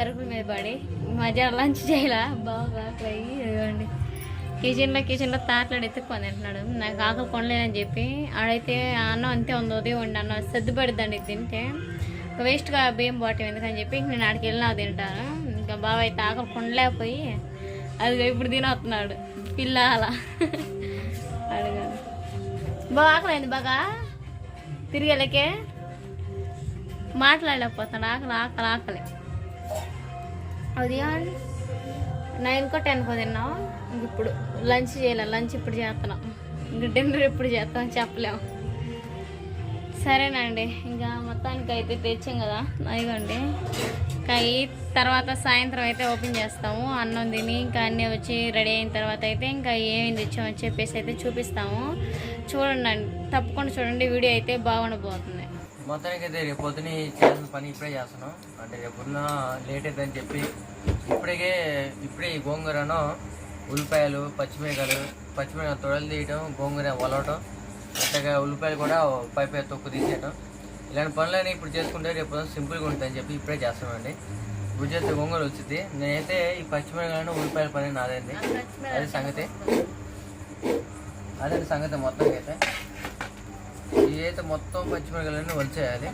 సరుకుల మీద పడి మధ్యాహ్నం లంచ్ చేయాల? బాగా ఆకలి అయ్యి ఇదిగోండి కిచెన్లో కిచెన్లో తాట్లాడు ఎత్తుకొని తింటున్నాడు. నాకు ఆకలి కొనలేనని చెప్పి ఆడైతే అన్నం అంతే ఉంది ఉదయం వండి అన్నం సర్దుపడిద్దండి తింటే. వేస్ట్గా బియ్యం పోవటం ఎందుకని చెప్పి ఇంక నేను ఆడికి వెళ్ళినా తింటాను ఇంకా బావ అయితే ఆకలి కొనలేకపోయి అది ఇప్పుడు తినొస్తున్నాడు. పిల్ల అలా. అడగాను బాగా ఆకలి బాగా? తిరిగేలకే మాట్లాడలేకపోతాడు ఆకలి ఆకలి ఆకలి. ఉదయం నైన్కో టెన్కో తిన్నాం. ఇప్పుడు లంచ్ చేయాలి లంచ్ ఇప్పుడు చేస్తున్నాం ఇంకా డిన్నర్ ఎప్పుడు చేస్తాం చెప్పలేము సరేనండి ఇంకా మొత్తానికి అయితే తెచ్చాం కదా ఇదిగోండి ఇంకా ఈ తర్వాత సాయంత్రం అయితే ఓపెన్ చేస్తాము అన్నం తిని ఇంకా అన్నీ వచ్చి రెడీ అయిన తర్వాత అయితే ఇంకా ఏమేమి తెచ్చామని చెప్పేసి అయితే చూపిస్తాము. చూడండి తప్పకుండా చూడండి వీడియో అయితే బాగుండబోతుంది. మొత్తానికి అయితే రేపు పొద్దున చేయాల్సిన పని ఇప్పుడే చేస్తున్నాం. అంటే రేపు పొద్దున లేట్ అవుతుందని చెప్పి ఇప్పటికే ఇప్పుడే ఈ గోంగూరను ఉల్లిపాయలు పచ్చిమిరకాయలు పచ్చిమిరకాయలు తొడలు తీయటం గోంగూర వలవటం అట్లాగా ఉల్లిపాయలు కూడా పై పై తొక్కు తీసేయటం. ఇలాంటి పనులన్నీ ఇప్పుడు చేసుకుంటే రేపు పొద్దున సింపుల్గా ఉంటుందని చెప్పి ఇప్పుడే చేస్తున్నామండి. గుజ్జు అయితే గోంగూర వచ్చింది. నేనైతే ఈ పచ్చిమిరకాయలను ఉల్లిపాయల పని నాదండి అది సంగతి. అదే సంగతి మొత్తం అయితే ఇదైతే మొత్తం పచ్చిమిరకాయలన్నీ వలిచేయాలి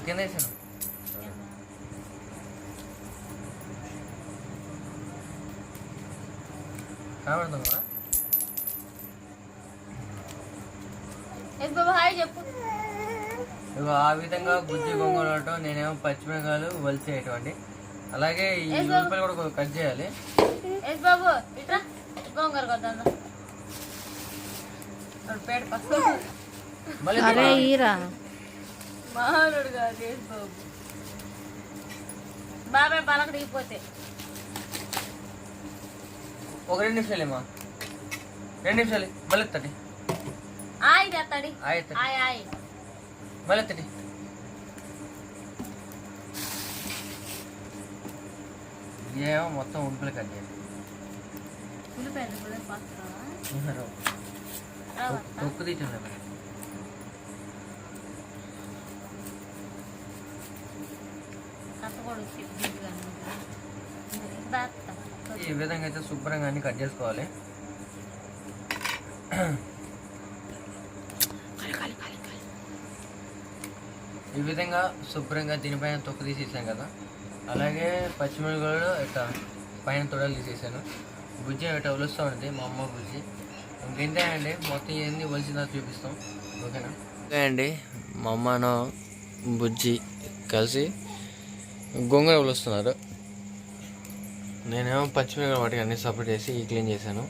కింద వేసాను కనబడుతుంది చెప్పు. ఆ విధంగా గుజ్జి గొంగళ అవటం నేనేమో పచ్చిమిరకాయలు వలిచేయటం అలాగే ఈ ఉల్లిపాయలు కూడా కొంచెం కట్ చేయాలి. ఎస్ బాబు ఇట్రా. గోంగూర కొద్దాం పేట మళ్ళీ ఈరా. మహానుడు కాదు ఎస్ బాబు. బాబాయ్ పలక దిగిపోతే. ఒక రెండు నిమిషాలేమా రెండు నిమిషాలు. మళ్ళీ ఎత్తటి. ఆయి చేస్తాడి ఆయ ఆయి ఆయి. మళ్ళీ ఎత్తటి. ఏమో మొత్తం ఉల్లిపాయలు కట్ రావు. తొక్కు బాత్తా ఈ విధంగా అయితే శుభ్రంగా అన్ని కట్ చేసుకోవాలి. ఈ విధంగా శుభ్రంగా దీనిపైన తొక్కు తీసేసాం కదా. అలాగే పచ్చిమిరపకాయలు ఇట్లా పైన తొడలు తీసేసాను. బుజ్జి ఇట్లా ఒలుస్తూ ఉంటుంది మా అమ్మ బుజ్జి. ఇంకేంటే అండి మొత్తం ఇవన్నీ ఒలిసిందా చూపిస్తాం ఓకేనా? ఓకే అండి మా అమ్మను బుజ్జి కలిసి గొంగర ఒలుస్తున్నారు నేనేమో పచ్చిమిరపకాయలు వాటికి అన్ని సపరేట్ చేసి క్లీన్ చేశాను.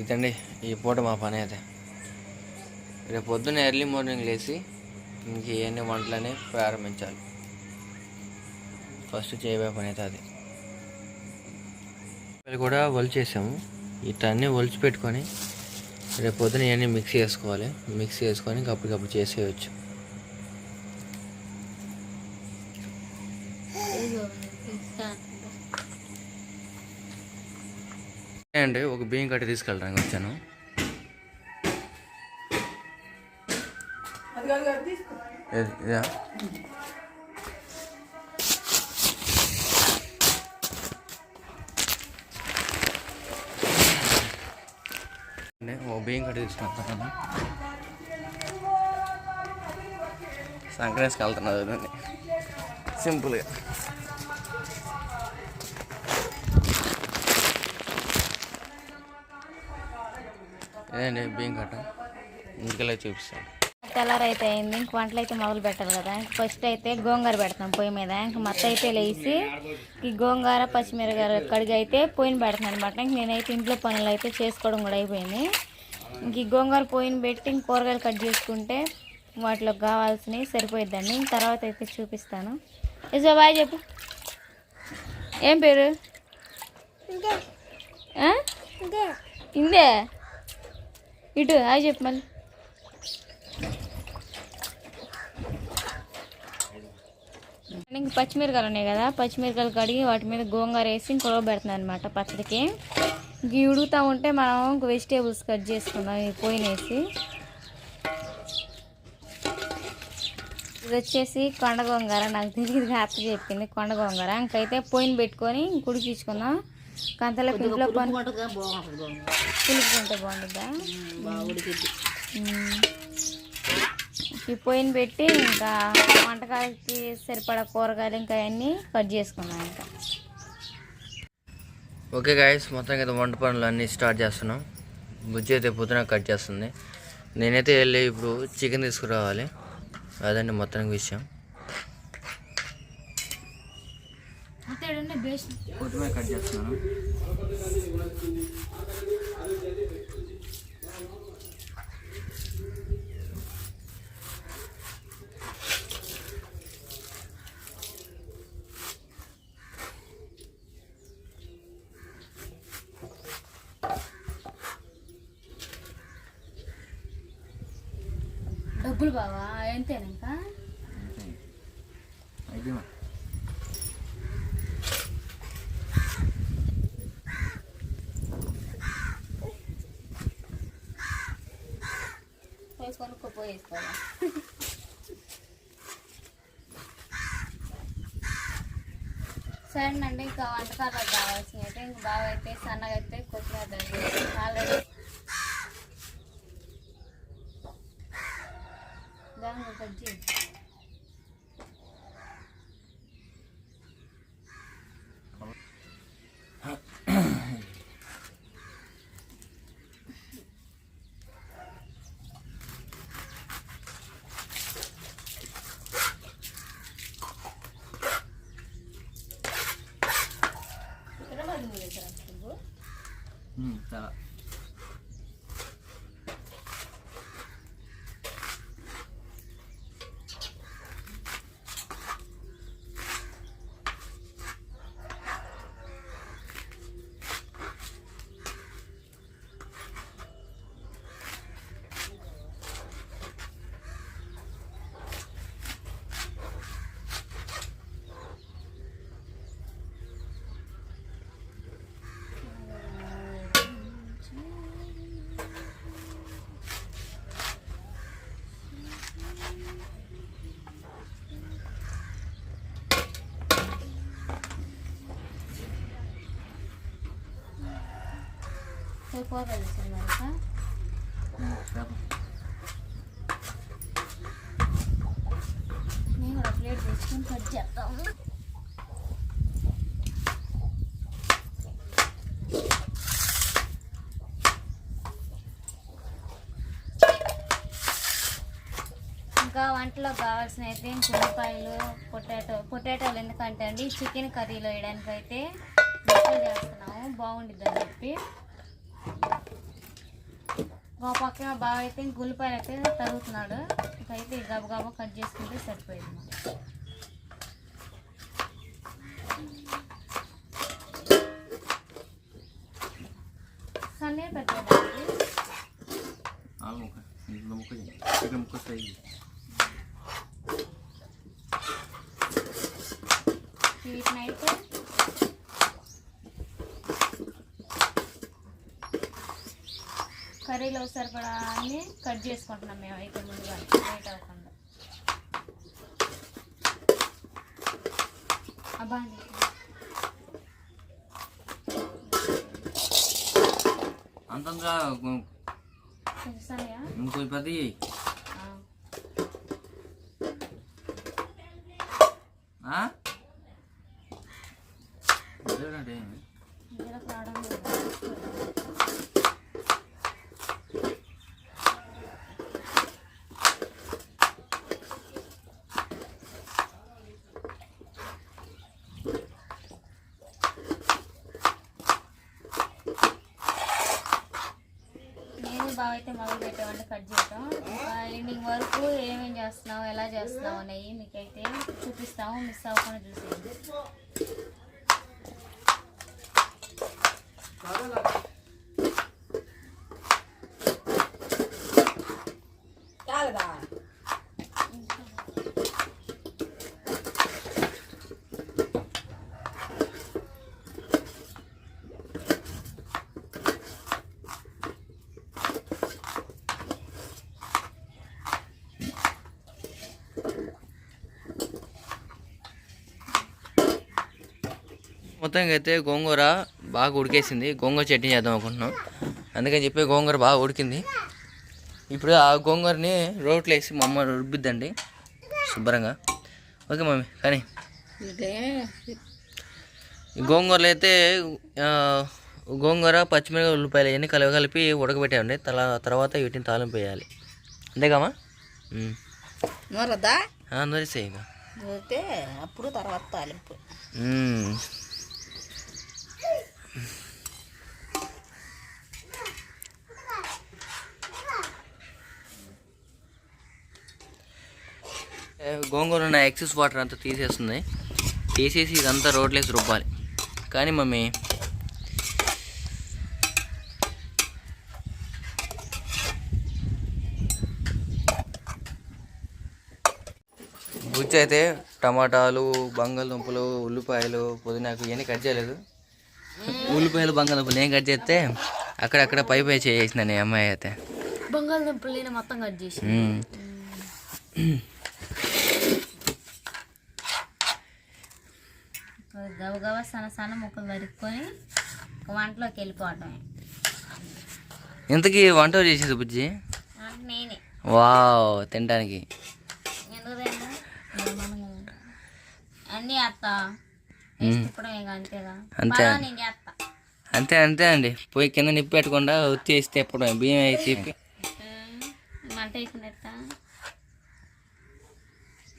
ఇదండి ఈ పూట మా పని అయితే. రేపు పొద్దున్న ఎర్లీ మార్నింగ్ లేచి ఇంక ఇవన్నీ వంటలని ప్రారంభించాలి. ఫస్ట్ చేయబోయే పని అయితే అది. కూడా ఒలిచేసాము ఇట్లా అన్నీ ఒలిచి పెట్టుకొని రేపు పొద్దున ఇవన్నీ మిక్స్ చేసుకోవాలి. మిక్స్ చేసుకొని అప్పటికప్పుడు చేసేయచ్చు. అండి ఒక బియ్యం కట్టి తీసుకెళ్ళడానికి వచ్చాను. ఇదా? అండి, బియ్యం కట్టి తీసుకెళ్తాను సంక్రాంతికి వెళ్తున్నా సింపుల్గా. ఏదండి బియ్యం కట్ట ఇంటికెళ్ళి చూపిస్తాను. తెల్లారి అయితే అయింది. ఇంక వంటలు అయితే మొదలు పెట్టాలి కదా. ఇంక ఫస్ట్ అయితే గోంగూర పెడతాం పొయ్యి మీద. ఇంక మొత్తం అయితే లేచి ఈ గోంగూర పచ్చిమిరకాయ కడిగి అయితే పొయ్యిని పెడుతున్నాను అనమాట ఇంక నేనైతే ఇంట్లో పనులు అయితే చేసుకోవడం కూడా అయిపోయింది. ఇంక ఈ గోంగూర పొయ్యిని పెట్టి ఇంక కూరగాయలు కట్ చేసుకుంటే వాటిలో కావాల్సినవి సరిపోయిద్దండి. ఇంక తర్వాత అయితే చూపిస్తాను. ఇసో బాయ్ చెప్పు. ఏం పేరు? ఇందే? ఇటు హాయ్ చెప్పు మళ్ళీ. ఇంకా పచ్చిమిరకాయలు ఉన్నాయి కదా పచ్చిమిరకాయలు కడిగి వాటి మీద గోంగూర వేసి కొడవ పెడుతుంది అనమాట పచ్చడికి. ఇవి ఉడుగుతూ ఉంటే మనం వెజిటేబుల్స్ కట్ చేసుకుందాం ఇవి పోయినేసి ఇది వచ్చేసి కొండ గోంగూర నాకు తెలియదు అత్త చెప్పింది కొండ గోంగూర. ఇంకైతే పోయిన పెట్టుకొని కుడికించుకుందాం కంతలో ఇంట్లో పని వంటగా బాగుంటుంది. ఈ పొయ్యిని పెట్టి ఇంకా వంటకాలకి సరిపడా కూరగాయలు ఇంకా అన్నీ కట్ చేసుకున్నాం ఇంకా. ఓకే గాయస్ మొత్తం అయితే వంట పనులు అన్నీ స్టార్ట్ చేస్తున్నాం. బుజ్జి అయితే పొద్దున కట్ చేస్తుంది. నేనైతే వెళ్ళి ఇప్పుడు చికెన్ తీసుకురావాలి. అదండి మొత్తానికి విషయం. కొత్తిమీర కట్ చేస్తున్నాను. డబ్బులు బావా ఎంతేనా ఇంకా అయిపోయిందా పోయి కొనుక్కో పోయి వేసుకోవాలా సరేనండి ఇంకా వంటకాలకు కావాల్సినవి అయితే ఇంక బాగా అయితే సన్నగా అయితే కొత్తిమీర ఆల్రెడీ దాని కట్ పోయి కూరగాయలు తీసుకున్నారు నేను కూడా ప్లేట్ తెచ్చుకొని కట్ ఇంకా వంటలో కావాల్సిన అయితే ఉల్లిపాయలు పొటాటో పొటాటోలు ఎందుకంటే అండి చికెన్ కర్రీలో వేయడానికి అయితే చేస్తున్నాము. బాగుండిద్దని అని చెప్పి. మా పక్కన బాగా అయితే ఇంక ఉల్లిపాయలు అయితే తరుగుతున్నాడు. ఇంకైతే గబగబా కట్ చేసుకుంటే సరిపోయింది. మాకు. సన్నే పెట్టండి ముక్క ఇంట్లో ముక్క ముక్క ఫ్రై చేయి. వీటిని అయితే కర్రీలో సరిపడా అన్ని కట్ చేసుకుంటున్నాం మేము అయితే ముందుగా లేట్ అవ్వకుండా అబ్బా. అంతంగా? ఇంకో పెద్ద చేయి. ఆ. ఆ? అదేనండి. ఇందులోకి రావడం లేదు. నేను బాగా అయితే మొదలు పెట్టామండి కట్ చేద్దాం. ఎండింగ్ వరకు ఏమేం చేస్తున్నావు ఎలా చేస్తున్నావు అనేవి మీకైతే చూపిస్తాము. మిస్ అవ్వకుండా చూసేయండి. మొత్తానికి అయితే గోంగూర బాగా ఉడికేసింది. గోంగూర చట్నీ చేద్దాం అనుకుంటున్నాం. అందుకని చెప్పి గోంగూర బాగా ఉడికింది. ఇప్పుడు ఆ గోంగూరని రోట్లో వేసి మా అమ్మ రుబ్బిద్దండి. శుభ్రంగా. ఓకే మమ్మీ కానీ గోంగూరలో అయితే గోంగూర పచ్చిమిరపకాయ ఉల్లిపాయలు అవన్నీ కలిపి కలిపి ఉడకబెట్టామండి తల తర్వాత వీటిని తాలింపు వేయాలి. అంతేకామా నూరద్దా? నూరిసే ఇక. నూరితే అప్పుడు తర్వాత తాలింపు. గోంగూర ఉన్న ఎక్సెస్ వాటర్ అంతా తీసేస్తుంది. తీసేసి ఇదంతా రోడ్లేసి రుబ్బాలి. కానీ మమ్మీ బుజ్జి అయితే టమాటాలు బంగాళదుంపలు ఉల్లిపాయలు పుదీనాకు ఇవన్నీ కట్ చేయలేదు. ఉల్లిపాయలు బంగాళదుంపలు ఏం కట్ చేస్తే అక్కడక్కడ పై పై చేసేసిందండి ఈ అమ్మాయి అయితే. బంగాళదుంపలు నేను మొత్తం కట్ చేసి మ్మ్. గబగబ సన్న సన్న ముక్కలు నరుక్కొని వంటలోకి వెళ్ళిపోవటమే. ఇంతకీ వంట చేసేది బుజ్జి? నేనే. వావ్ తినడానికి. అన్నీ అత్త అంతే. అంతే. అంతే అండి. పోయి కింద నిప్పి పెట్టకుండా ఉత్తి వేసి తిప్పడం బియ్యం వేసి తిప్పి.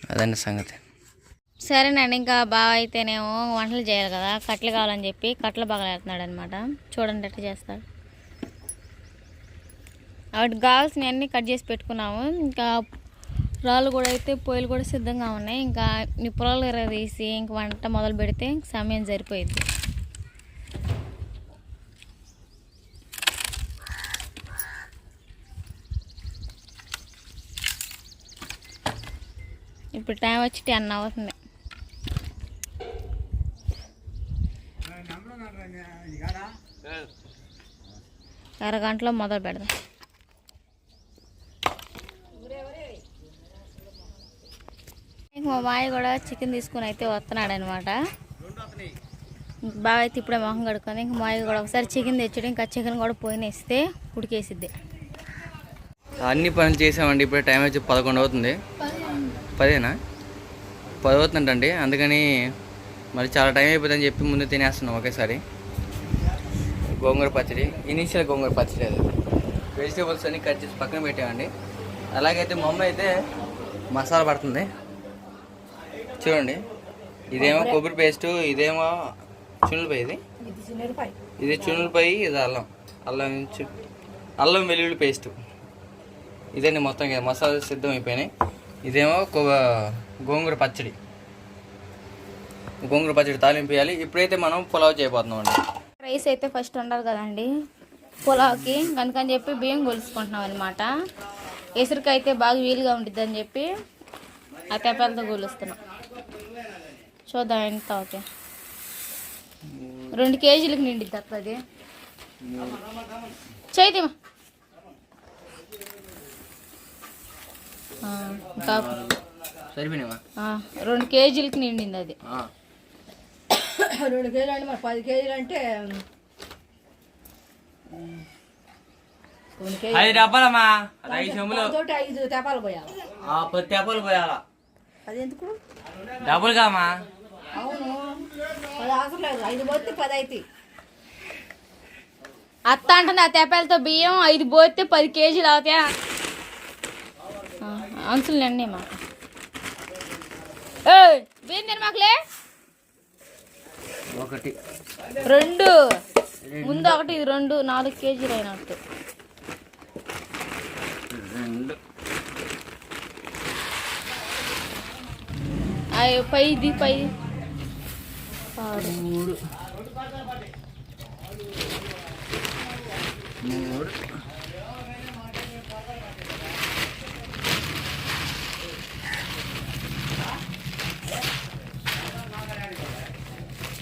అదండి సంగతి. సరేనండి ఇంకా బాగా అయితేనేమో వంటలు చేయాలి కదా కట్టెలు కావాలని చెప్పి కట్టలు బాగా అనమాట చూడండి ఎట్లా చేస్తాడు. వాటికి కావాల్సినవి అన్నీ కట్ చేసి పెట్టుకున్నాము. ఇంకా రాళ్ళు కూడా అయితే పొయ్యిలు కూడా సిద్ధంగా ఉన్నాయి. ఇంకా నిప్పురాలు ఎర్ర తీసి ఇంక వంట మొదలు పెడితే సమయం సరిపోయింది. ఇప్పుడు టైం వచ్చి టెన్ అవుతుంది. అరగంటలో మొదలు పెడదాం. మా మాయ కూడా చికెన్ తీసుకుని అయితే వస్తున్నాడు అనమాట బాగా అయితే ఇప్పుడే మొహం కడుక్కుంది ఇంక మాయ కూడా ఒకసారి చికెన్ తెచ్చాడు ఇంకా చికెన్ కూడా పోయిన వేస్తే ఉడికేసిద్ది. అన్ని పనులు చేసామండి ఇప్పుడు టైం వచ్చి పదకొండు అవుతుంది. పదేనా? పది అవుతుందండి అందుకని మరి చాలా టైం అయిపోతుందని చెప్పి ముందు తినేస్తున్నాం ఒకేసారి. గోంగూర పచ్చడి ఇనీషియల్ గోంగూర పచ్చడి అది. వెజిటేబుల్స్ అన్ని కట్ చేసి పక్కన పెట్టామండి అలాగైతే మా అమ్మ అయితే మసాలా పడుతుంది. చూడండి. ఇదేమో కొబ్బరి పేస్ట్ ఇదేమో చున్నులపై ఇది. ఇది చిన్నపాయ ఇది అల్లం. అల్లం అల్లం వెల్లుల్లి పేస్ట్. ఇదండి మొత్తం మసాలా సిద్ధం అయిపోయినాయి ఇదేమో గోంగూర పచ్చడి. గోంగూర పచ్చడి తాలింపు వేయాలి. ఇప్పుడైతే మనం పులావ్ చేయబోతున్నాం అండి. రైస్ అయితే ఫస్ట్ ఉండాలి కదండి. పులావ్కి కనుకని చెప్పి బియ్యం కొలుసుకుంటున్నాం అనమాట ఎసురుకి అయితే బాగా వీలుగా ఉంటుంది అని చెప్పి ఆ తెప్పలతో కొలుస్తున్నాం చూద్దాం ఎంత ఓకే రెండు కేజీలకు నిండిద్ది అక్క అది. ఆ, రెండు కేజీలకి నిండింది అది. రెండు కేజీలు అంటే మరి పది కేజీలు అంటే ఐదు డబ్బాలమ్మా ఐదు చెంబులు. తోటి ఐదు తెపాలు పోయాలి. పది అది ఎందుకు? డబ్బులు కామా? అవును. పది అవసరం లేదు. ఐదు పోతే పది అవుతాయి అత్త అంటుంది ఆ తెప్పలతో బియ్యం ఐదు పోతే పది కేజీలు అవుతాయి? అంచులు అండి మాకు. ఏయ్, బియ్యం తిన మాకులే ఒకటి. రెండు. ముందు ఒకటి ఇది రెండు నాలుగు కేజీలు అయినట్టు. రెండు. అయ్యో పైది పై. మూడు. మూడు.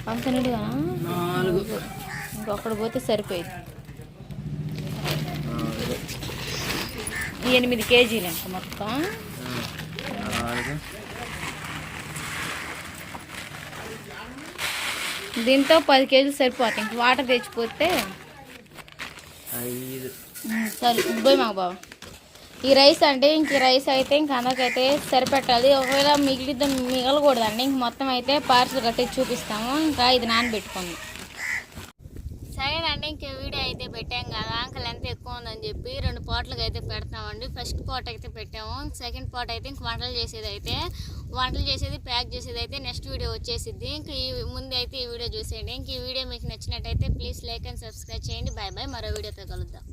అంత నిండుగా నాలుగు ఇంకొకటి పోతే సరిపోయింది. ఎనిమిది కేజీలు ఇంకా మొత్తం? దీంతో పది కేజీలు సరిపోతాయి. ఇంక వాటర్ తెచ్చిపోతే? సరే పోయి మాకు బాబా ఈ రైస్ అంటే ఇంక ఈ రైస్ అయితే ఇంక అందరికైతే సరిపెట్టాలి. ఒకవేళ మిగిలిద్ద మిగలకూడదండి. ఇంక మొత్తం అయితే పార్సల్ కట్టి చూపిస్తాము. ఇంకా ఇది నానబెట్టుకుందాం. సరేనండి ఇంక వీడియో అయితే పెట్టాం కదా. అంకల్ ఎంత ఎక్కువ ఉందని చెప్పి రెండు పోట్లకి అయితే పెడతామండి. ఫస్ట్ పాట్ అయితే పెట్టాము. సెకండ్ పాట్ అయితే ఇంక వంటలు చేసేది అయితే వంటలు చేసేది ప్యాక్ చేసేది అయితే నెక్స్ట్ వీడియో వచ్చేసిద్ది. ఇంక ఈ ముందు అయితే ఈ వీడియో చూసేయండి. ఇంక ఈ వీడియో మీకు నచ్చినట్టయితే ప్లీజ్ లైక్ అండ్ సబ్స్క్రైబ్ చేయండి. Bye bye. మరో వీడియోతో కలుద్దాం.